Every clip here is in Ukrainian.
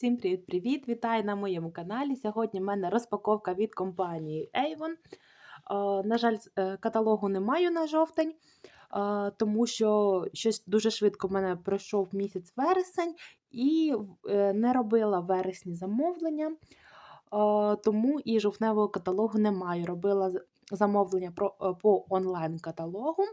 Всім привіт-привіт! Вітаю на моєму каналі. Сьогодні в мене розпаковка від компанії Avon. На жаль, е, каталогу не маю на жовтень, тому що щось дуже швидко в мене пройшов місяць вересень і е, не робила вересні замовлення, тому і жовтневого каталогу не маю. Робила замовлення е, по онлайн-каталогу.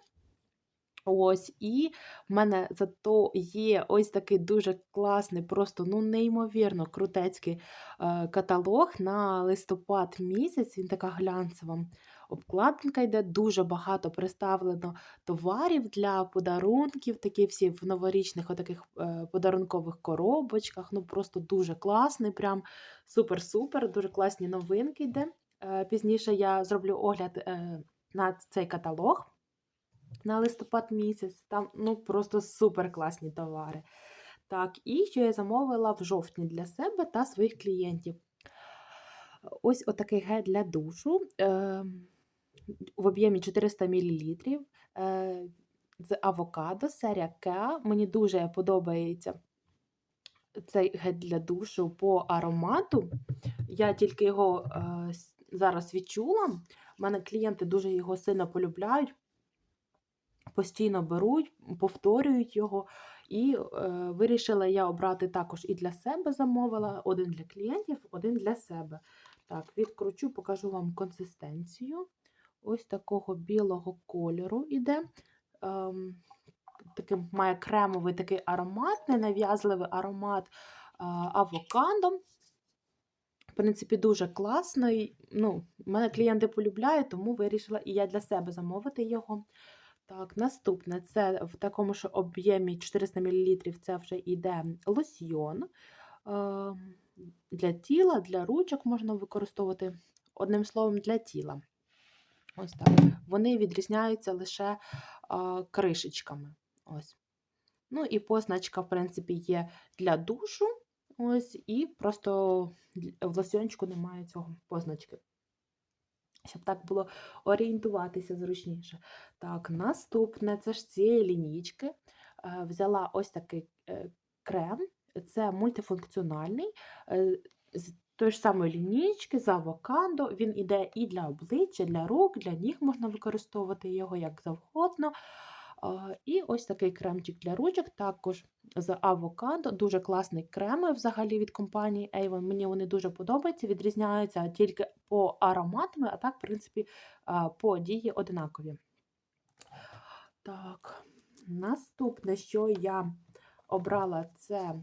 Ось, і в мене зато є ось такий дуже класний, просто ну неймовірно крутецький е, каталог на листопад місяць. Він така глянцева обкладинка йде, дуже багато представлено товарів для подарунків, такі всі в новорічних отаких е, подарункових коробочках. Ну просто дуже класний, прям супер-супер, дуже класні новинки йде. Е, Пізніше я зроблю огляд на цей каталог на листопад місяць. Там ну просто супер класні товари. Так, і що я замовила в жовтні для себе та своїх клієнтів. Ось отакий гель для душу е, в об'ємі 400 мл. Е, з авокадо, серія Кеа. Мені дуже подобається цей гель для душу по аромату. Я тільки його е, зараз відчула. У мене клієнти дуже його сильно полюбляють постійно беруть, повторюють його. І е, вирішила я обрати також і для себе замовила, один для клієнтів, один для себе. Так, відкручу, покажу вам консистенцію. Ось такого білого кольору іде. Ем, такий, має кремовий такий аромат, ненав'язливий аромат е, авокадо. В принципі, дуже класний. Ну, мене клієнти полюбляють, тому вирішила і я для себе замовити його. Так, наступне це в такому ж об'ємі 400 мл це вже йде лосьйон. Е, Для тіла, для ручок можна використовувати, одним словом, для тіла. Ось так. Вони відрізняються лише е, кришечками. Ось. Ну і позначка, в принципі, є для душу. Ось, і просто в лосьончику немає цього позначки щоб так було орієнтуватися зручніше. Так, наступне це ж цієї лінійки. е, Взяла ось такий е, крем, це мультифункціональний. е, З тої ж самої лінійки, з авокадо. Він іде і для обличчя, для рук, для ніг можна використовувати його як завгодно. І ось такий кремчик для ручок, також з авокадо. Дуже класний крем взагалі від компанії Avon. Мені вони дуже подобаються, відрізняються тільки по ароматами, а так, в принципі, по дії одинакові. Так, наступне, що я обрала, це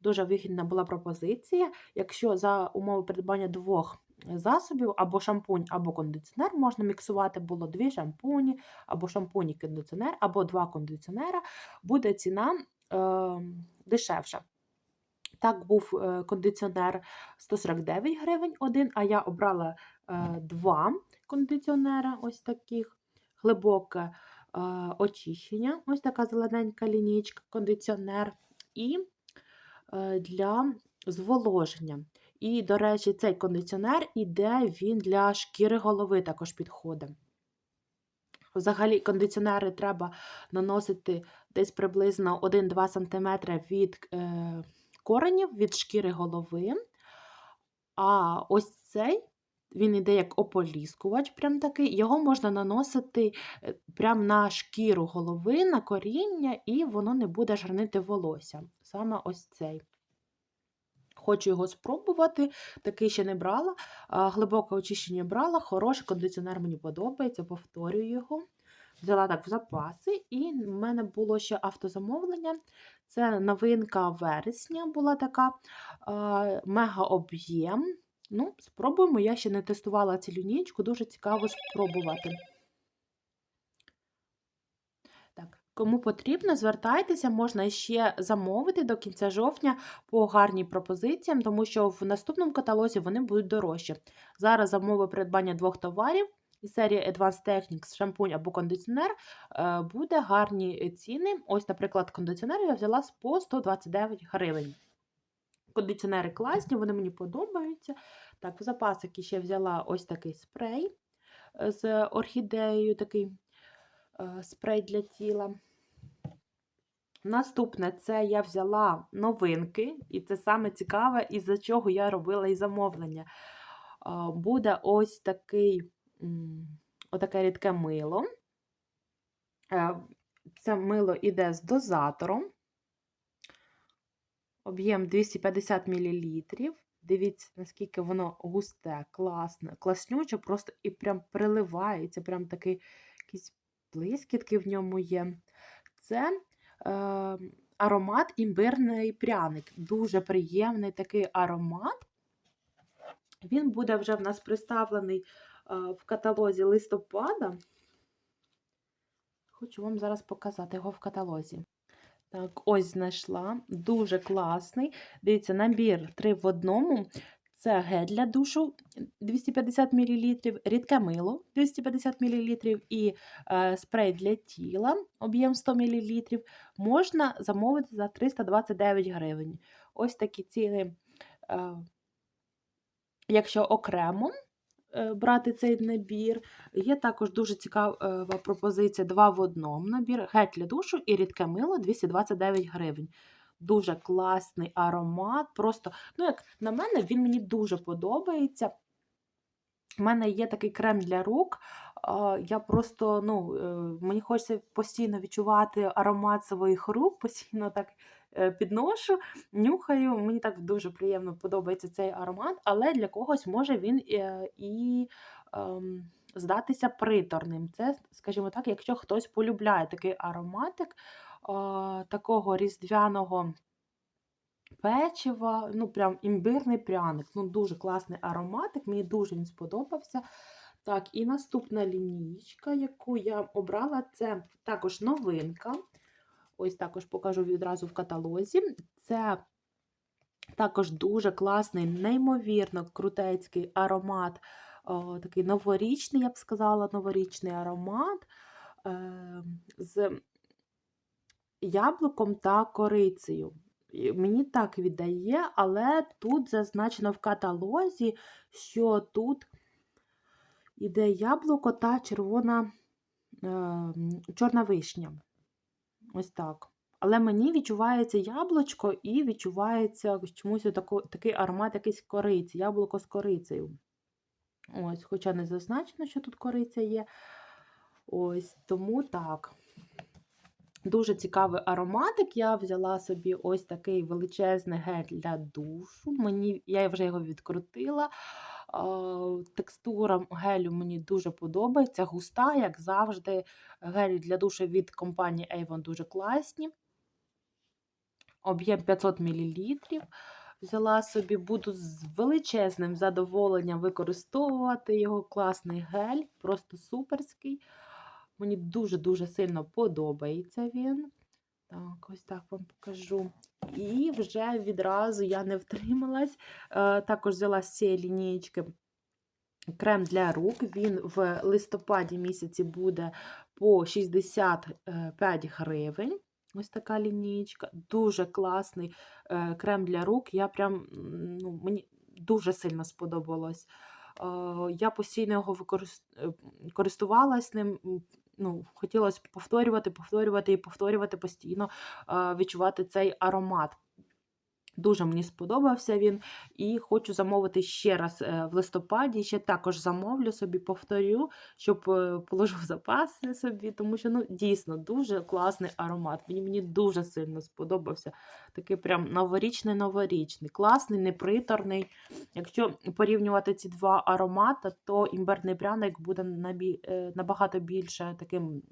дуже вигідна була пропозиція. Якщо за умови придбання двох засобів, або шампунь, або кондиціонер, можна міксувати. Було дві шампуні, або шампунь і кондиціонер, або два кондиціонера, буде ціна е, дешевша. Так, був е, кондиціонер 149 гривень один, а я обрала е, два кондиціонера, ось таких, глибоке е, очищення, ось така зелененька лінійка, кондиціонер, і для зволоження. І, до речі, цей кондиціонер іде він для шкіри голови також підходить. Взагалі, кондиціонери треба наносити десь приблизно 1-2 см від е, коренів, від шкіри голови. А ось цей, він іде як ополіскувач, прям такий. Його можна наносити е, прям на шкіру голови, на коріння, і воно не буде жирнити волосся. Саме ось цей. Хочу його спробувати, такий ще не брала. Глибоке очищення брала, хороший кондиціонер мені подобається, повторюю його. Взяла так в запаси, і в мене було ще автозамовлення. Це новинка вересня була така мега об'єм. Ну, спробуємо. Я ще не тестувала цю лінійку, дуже цікаво спробувати. Так, кому потрібно, звертайтеся, можна ще замовити до кінця жовтня по гарній пропозиціям, тому що в наступному каталозі вони будуть дорожчі. Зараз замови придбання двох товарів із серії Advanced Techniques, шампунь або кондиціонер, е, буде гарні ціни. Ось, наприклад, кондиціонер я взяла по 129 гривень. Кондиціонери класні, вони мені подобаються. Так, в запасики ще взяла ось такий спрей е, з орхідеєю, такий е, спрей для тіла. Наступне це я взяла новинки, і це саме цікаве, із-за чого я робила і замовлення. Буде ось такий, отаке рідке мило. Е, Це мило іде з дозатором. Об'єм 250 мл. Дивіться, наскільки воно густе, класне, класнюче, просто і прям приливається, прям такий якісь блискітки в ньому є. Це аромат імбирний пряник. Дуже приємний такий аромат. Він буде вже в нас представлений е, в каталозі листопада. Хочу вам зараз показати його в каталозі. Так, ось знайшла. Дуже класний. Дивіться, набір 3 в одному. Це гель для душу 250 мл, рідке мило 250 мл і е, спрей для тіла об'єм 100 мл. Можна замовити за 329 гривень. Ось такі ціни, е, якщо окремо е, брати цей набір. Є також дуже цікава пропозиція 2 в одному набір. Гель для душу і рідке мило 229 гривень. Дуже класний аромат. Просто, ну, як на мене, він мені дуже подобається. У мене є такий крем для рук. Я просто, ну, е, мені хочеться постійно відчувати аромат своїх рук, постійно так е, підношу, нюхаю. Мені так дуже приємно подобається цей аромат, але для когось може він е, і ем, здатися приторним. Це, скажімо так, якщо хтось полюбляє такий ароматик такого різдвяного печива, ну прям імбирний пряник. Ну, дуже класний ароматик, мені дуже він сподобався. Так, і наступна лінійка, яку я обрала, це також новинка. Ось також покажу відразу в каталозі. Це також дуже класний, неймовірно крутецький аромат, о, такий новорічний, я б сказала, новорічний аромат е, з яблуком та корицею. Мені так віддає, але тут зазначено в каталозі, що тут іде яблуко та червона е, чорна вишня. Ось так. Але мені відчувається яблучко і відчувається чомусь тако, такий аромат якийсь кориці, яблуко з корицею. Ось, Хоча не зазначено, що тут кориця є. Ось, тому так. Дуже цікавий ароматик. Я взяла собі ось такий величезний гель для душу. Мені, Я вже його відкрутила. Текстура гелю мені дуже подобається. Густа, як завжди, гелі для душу від компанії Avon дуже класні. Об'єм 500 мл. Взяла собі, буду з величезним задоволенням використовувати його класний гель, просто суперський. Мені дуже-дуже сильно подобається він. Так, ось так вам покажу. І вже відразу я не втрималась. Е, також взяла з цієї лінійки крем для рук. Він в листопаді місяці буде по 65 гривень. Ось така лінійка. Дуже класний е, крем для рук. Я прям, ну, Мені дуже сильно сподобалось. Е, я постійно його користувалась ним ну, хотілося повторювати, повторювати і повторювати постійно, відчувати цей аромат. Дуже мені сподобався він, і хочу замовити ще раз е, в листопаді. Ще також замовлю собі, повторю, щоб е, положу в запаси собі, тому що ну, дійсно дуже класний аромат. Мені мені дуже сильно сподобався. Такий прям новорічний новорічний, класний, неприторний. Якщо порівнювати ці два аромати, то імбирний пряник буде е, набагато більше таким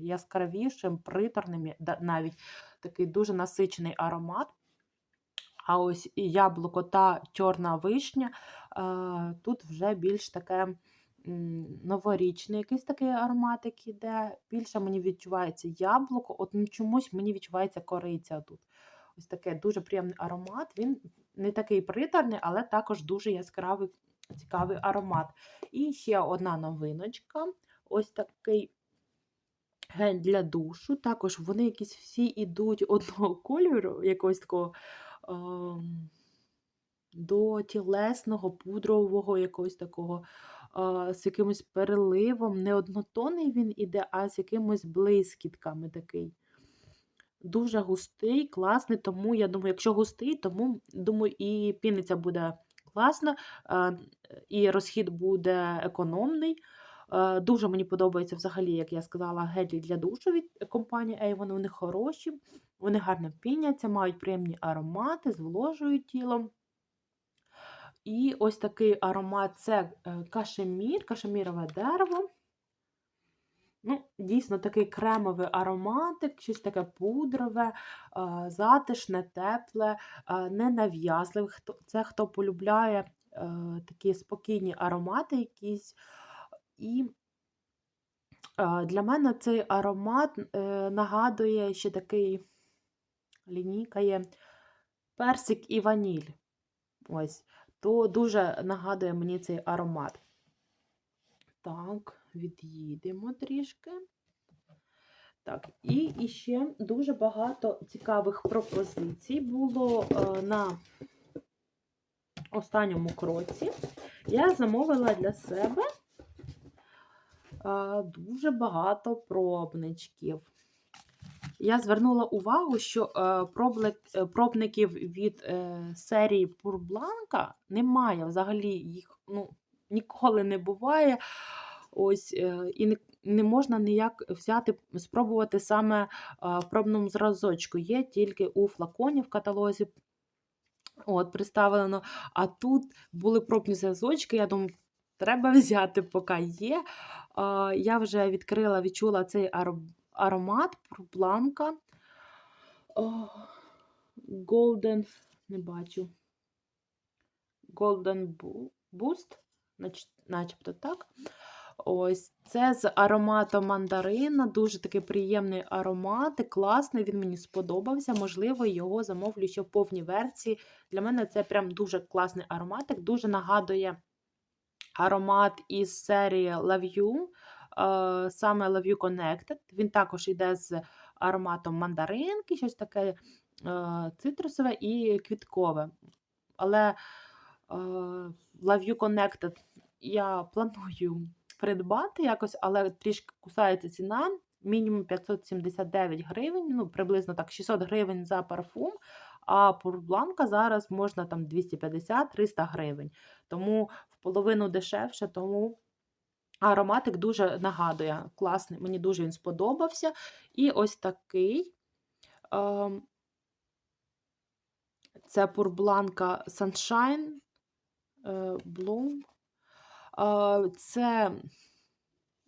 яскравішим, приторним, навіть такий дуже насичений аромат. А ось і яблуко та чорна вишня тут вже більш таке новорічний якийсь такий ароматик іде. Більше мені відчувається яблуко, от ну, чомусь мені відчувається кориця тут. Ось таке дуже приємний аромат. Він не такий приторний, але також дуже яскравий, цікавий аромат. І ще одна новиночка. Ось такий гель для душу. Також вони якісь всі йдуть одного кольору, якогось такого до тілесного, пудрового якогось такого, з якимось переливом. Не однотонний він іде, а з якимось блискітками такий. Дуже густий, класний, тому я думаю, якщо густий, тому думаю, і піниться буде класно, е, і розхід буде економний. Е, Дуже мені подобається взагалі, як я сказала, гелі для душу від компанії Avon. Вони хороші, вони гарно піняться, мають приємні аромати, зволожують тіло. І ось такий аромат це е, кашемір, кашемірове дерево. Ну, дійсно, такий кремовий ароматик, щось таке пудрове, затишне, тепле, ненав'язливе. Це хто полюбляє е, такі спокійні аромати якісь. І для мене цей аромат е, нагадує ще такий лінійка є персик і ваніль. Ось, то дуже нагадує мені цей аромат. Так, від'їдемо трішки. Так, і, і ще дуже багато цікавих пропозицій було е, на останньому кроці. Я замовила для себе дуже багато пробничків. Я звернула увагу, що е, е, пробників від е, серії Пурбланка немає. Взагалі їх ну, ніколи не буває. Ось, е, і не, можна ніяк взяти, спробувати саме е, в пробному зразочку. Є тільки у флаконі в каталозі. От, представлено. А тут були пробні зразочки. Я думаю, треба взяти, поки є. Я вже відкрила, відчула цей аромат Пурбланка. Golden, не бачу. Golden Boost, нач- начебто так. Ось це з ароматом мандарина. Дуже такий приємний аромат, класний, він мені сподобався. Можливо, його замовлю ще в повній версії. Для мене це прям дуже класний ароматик, дуже нагадує аромат із серії Love You, е, саме Love You Connected. Він також йде з ароматом мандаринки, щось таке е, цитрусове і квіткове. Але е, Love You Connected я планую придбати якось, але трішки кусається ціна. Мінімум 579 гривень, ну приблизно так 600 гривень за парфум. А Пурбланка зараз можна там 250-300 гривень. Тому в половину дешевше, тому ароматик дуже нагадує. Класний, мені дуже він сподобався. І ось такий. ем, Це Пурбланка Sunshine е, Bloom. Е, Це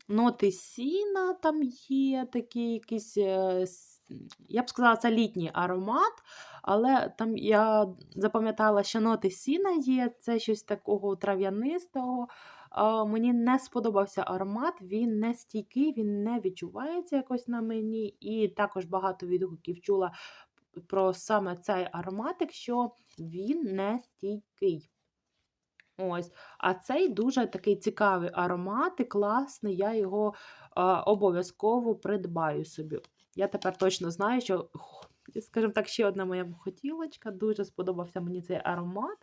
ноти сіна там є, такі якісь, е, я б сказала, це літній аромат, але там я запам'ятала, що ноти сіна є, це щось такого трав'янистого. Мені не сподобався аромат, він не стійкий, він не відчувається якось на мені. І також багато відгуків чула про саме цей ароматик, що він не стійкий. Ось, а цей дуже такий цікавий аромат і класний. Я його обов'язково придбаю собі. Я тепер точно знаю, що, скажімо так, ще одна моя хотілочка. Дуже сподобався мені цей аромат.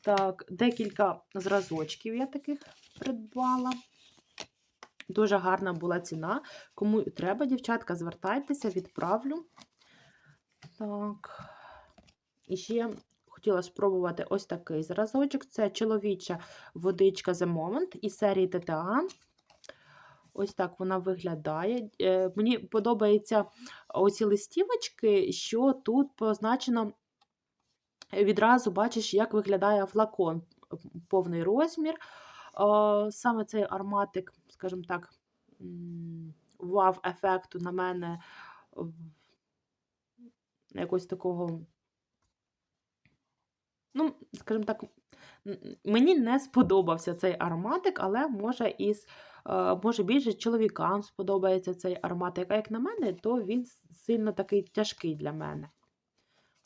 Так, декілька зразочків я таких придбала. Дуже гарна була ціна. Кому треба, дівчатка, звертайтеся, відправлю. Так. І ще хотіла спробувати ось такий зразочок. Це чоловіча водичка The Moment із серії ТТА. Ось так вона виглядає. Е, Мені подобаються оці листівочки, що тут позначено відразу бачиш, як виглядає флакон, повний розмір. Е, Саме цей ароматик, скажімо так, м, вау-ефекту на мене якось такого Ну, скажімо так, мені не сподобався цей ароматик, але може із е, може більше чоловікам сподобається цей ароматик. А як на мене, то він сильно такий тяжкий для мене.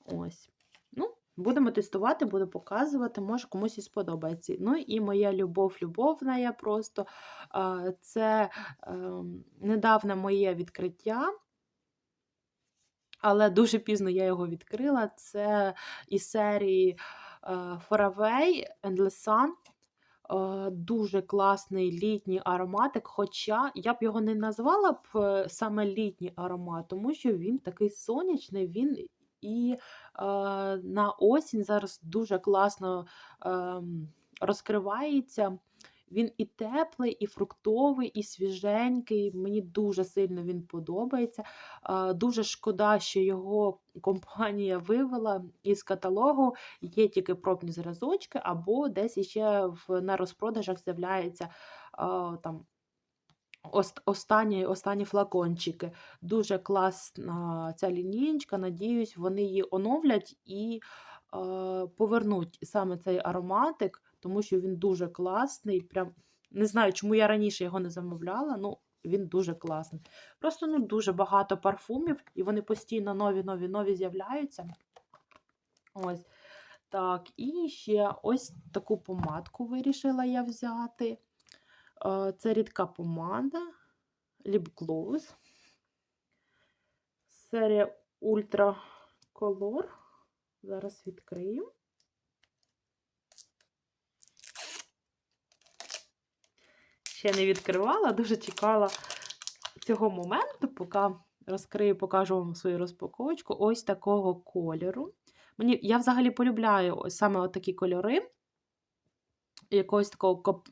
Ось. Ну, будемо тестувати, буду показувати, може комусь і сподобається. Ну і моя любов, любовна я просто. е, Це ем, недавне моє відкриття. Але дуже пізно я його відкрила. Це із серії е, Far Endless Sun. Е, дуже класний літній ароматик, хоча я б його не назвала б е, саме літній аромат, тому що він такий сонячний, він і е, на осінь зараз дуже класно е, розкривається. Він і теплий, і фруктовий, і свіженький. Мені дуже сильно він подобається. Дуже шкода, що його компанія вивела із каталогу. Є тільки пробні зразочки, або десь іще на розпродажах з'являється там. Останні, останні флакончики. Дуже класна ця лінієчка. Надіюсь, вони її оновлять і е, повернуть саме цей ароматик, тому що він дуже класний. Прям не знаю, чому я раніше його не замовляла. Ну, він дуже класний. Просто ну, дуже багато парфумів, і вони постійно нові, нові, нові з'являються. Ось. Так, і ще ось таку помадку вирішила я взяти. Е, Це рідка помада Lip Gloss. Серія Ultra Color. Зараз відкрию. Ще не відкривала, дуже чекала цього моменту, поки розкрию, покажу вам свою розпаковочку. Ось такого кольору. Мені, я взагалі полюбляю ось саме такі кольори. Якогось такого кап,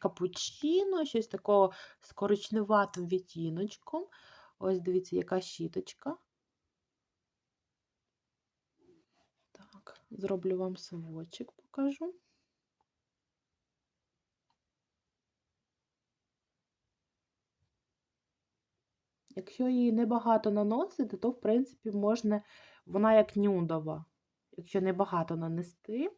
капучино, щось такого з коричневатим відтіночком. Ось дивіться, яка щіточка. Так, зроблю вам свочик, покажу. Якщо її небагато наносити, то, в принципі, можна, вона як нюдова. Якщо небагато нанести.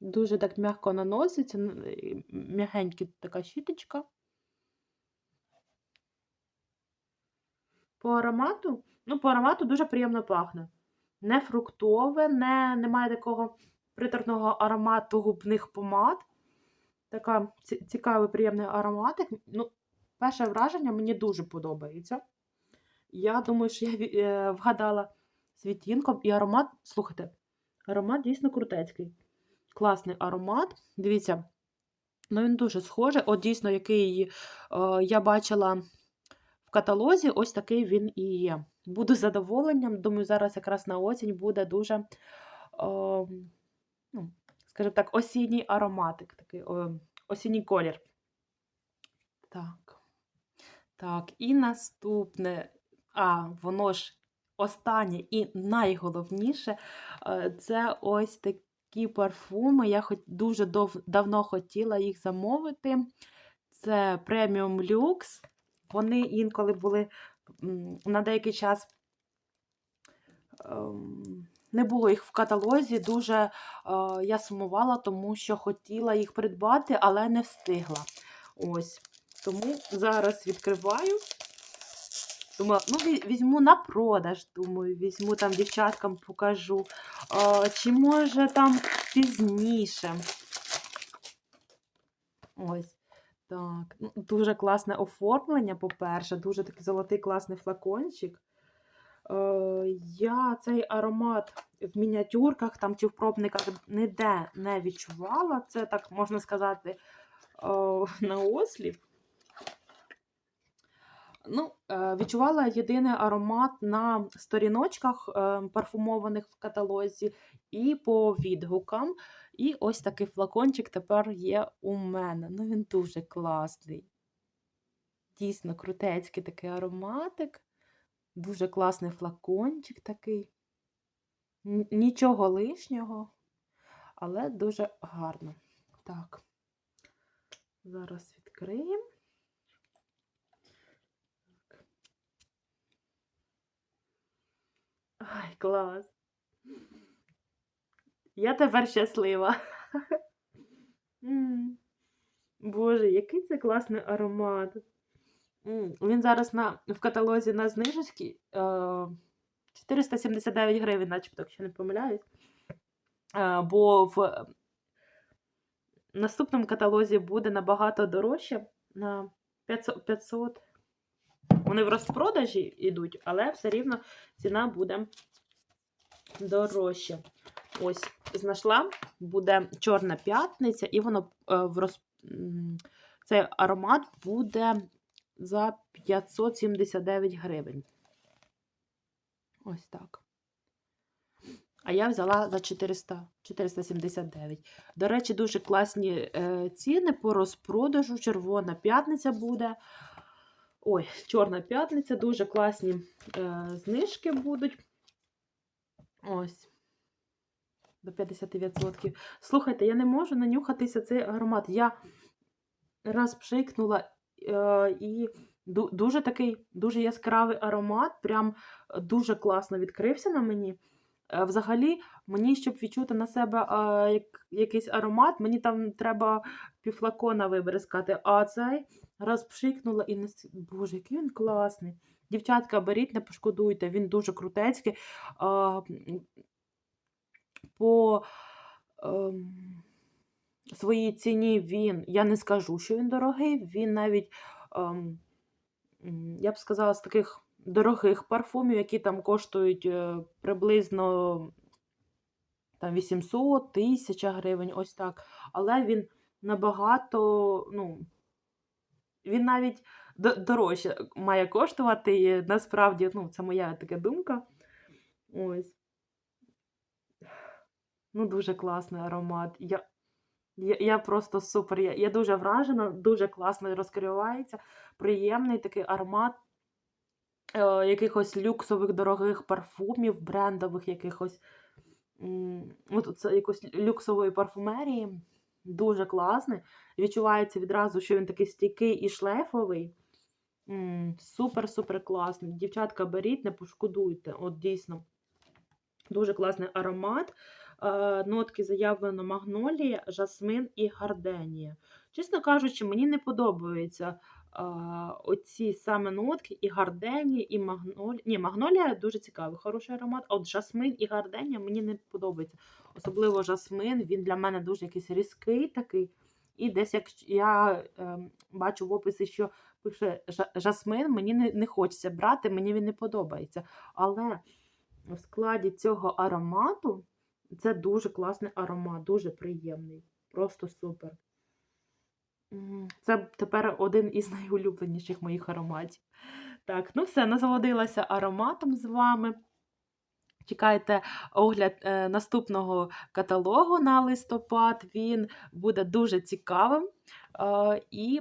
Дуже так м'яко наноситься, м'ягенька така щіточка. По аромату, ну, по аромату дуже приємно пахне. Не фруктове, не, немає такого приторного аромату губних помад. Така цікавий, приємний ароматик. Ну, перше враження мені дуже подобається. Я думаю, що я е, вгадала з і аромат. Слухайте, аромат дійсно крутецький. Класний аромат. Дивіться, ну він дуже схожий. От дійсно, який е, я бачила в каталозі, ось такий він і є. Буду задоволенням. Думаю, зараз якраз на осінь буде дуже, е, ну, скажімо так, осінній ароматик, такий о, осінній колір. Так. Так, і наступне, а воно ж останнє і найголовніше е, це ось такі парфуми. Я хоч дуже дов, давно хотіла їх замовити. Це преміум люкс. Вони інколи були на деякий час. ем, Не було їх в каталозі, дуже е, я сумувала, тому що хотіла їх придбати, але не встигла. Ось. Тому зараз відкриваю. Думала, ну візьму на продаж, думаю, візьму там дівчаткам покажу. А, чи може там пізніше. Ось. Так. Ну, дуже класне оформлення, по-перше, дуже такий золотий класний флакончик. Е, я цей аромат в мініатюрках там чи в пробниках ніде не відчувала. Це так можна сказати е, на осліп. Ну, е, відчувала єдиний аромат на сторіночках е, парфумованих в каталозі і по відгукам. І ось такий флакончик тепер є у мене. Ну, він дуже класний. Дійсно крутецький такий ароматик. Дуже класний флакончик такий. Нічого лишнього, але дуже гарно. Так, зараз відкриємо. Ай, клас. Я тепер щаслива. Боже, який це класний аромат. Він зараз на, в каталозі на знижечці е, 479 гривень, начебто, якщо не помиляюсь. Е, бо в наступному каталозі буде набагато дорожче на 500, 500 Вони в розпродажі йдуть, але все рівно ціна буде дорожча. Ось, знайшла, буде Чорна п'ятниця, і воно е, в роз... цей аромат буде за 579 гривень. Ось так. А я взяла за 400, 479. До речі, дуже класні е, ціни по розпродажу. Червона п'ятниця буде. Ой, Чорна п'ятниця, дуже класні е, знижки будуть. Ось. До 50%. Слухайте, я не можу нанюхатися цей аромат. Я раз пшикнула е, і дуже такий дуже яскравий аромат, прям е, дуже класно відкрився на мені. Е, Взагалі, мені, щоб відчути на себе е, як, якийсь аромат, мені там треба півфлакона вибризкати. А цей раз пшикнула і не... Боже, який він класний. Дівчатка, беріть, не пошкодуйте, він дуже крутецький. А, по ем, своїй ціні він, я не скажу, що він дорогий, він навіть, ем, м, я б сказала, з таких дорогих парфумів, які там коштують е, приблизно там 800, 1000 гривень, ось так. Але він набагато, ну, він навіть дорожче має коштувати. І насправді, ну, це моя така думка. Ось. Ну, дуже класний аромат. Я, я, я просто супер. Я, я дуже вражена, дуже класно розкривається. Приємний такий аромат якихось люксових дорогих парфумів, брендових якихось. От це якось люксової парфумерії. Дуже класний. Відчувається відразу, що він такий стійкий і шлейфовий. Супер-супер класний. Дівчатка, беріть, не пошкодуйте. От дійсно. Дуже класний аромат. Е, Нотки заявлено магнолія, жасмин і гарденія. Чесно кажучи, мені не подобаються е, оці саме нотки і гарденія, і магнолія. Ні, магнолія дуже цікавий, хороший аромат. От жасмин і гарденія мені не подобається. Особливо жасмин, він для мене дуже якийсь різкий такий. І десь як я е, бачу в описі, що пише жасмин, мені не, не хочеться брати, мені він не подобається. Але в складі цього аромату це дуже класний аромат, дуже приємний. Просто супер. Це тепер один із найулюбленіших моїх ароматів. Так, ну все, насолодилася ароматом з вами. Чекайте огляд е, наступного каталогу на листопад. Він буде дуже цікавим. Е, і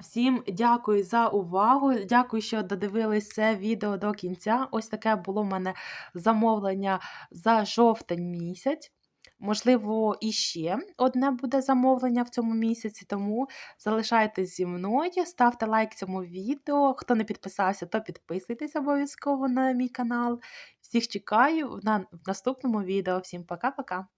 Всім дякую за увагу. Дякую, що додивились це відео до кінця. Ось таке було в мене замовлення за жовтень місяць. Можливо, іще одне буде замовлення в цьому місяці, тому залишайтесь зі мною, ставте лайк цьому відео. Хто не підписався, то підписуйтесь обов'язково на мій канал. Всіх чекаю в на- в наступному відео. Всім пока-пока!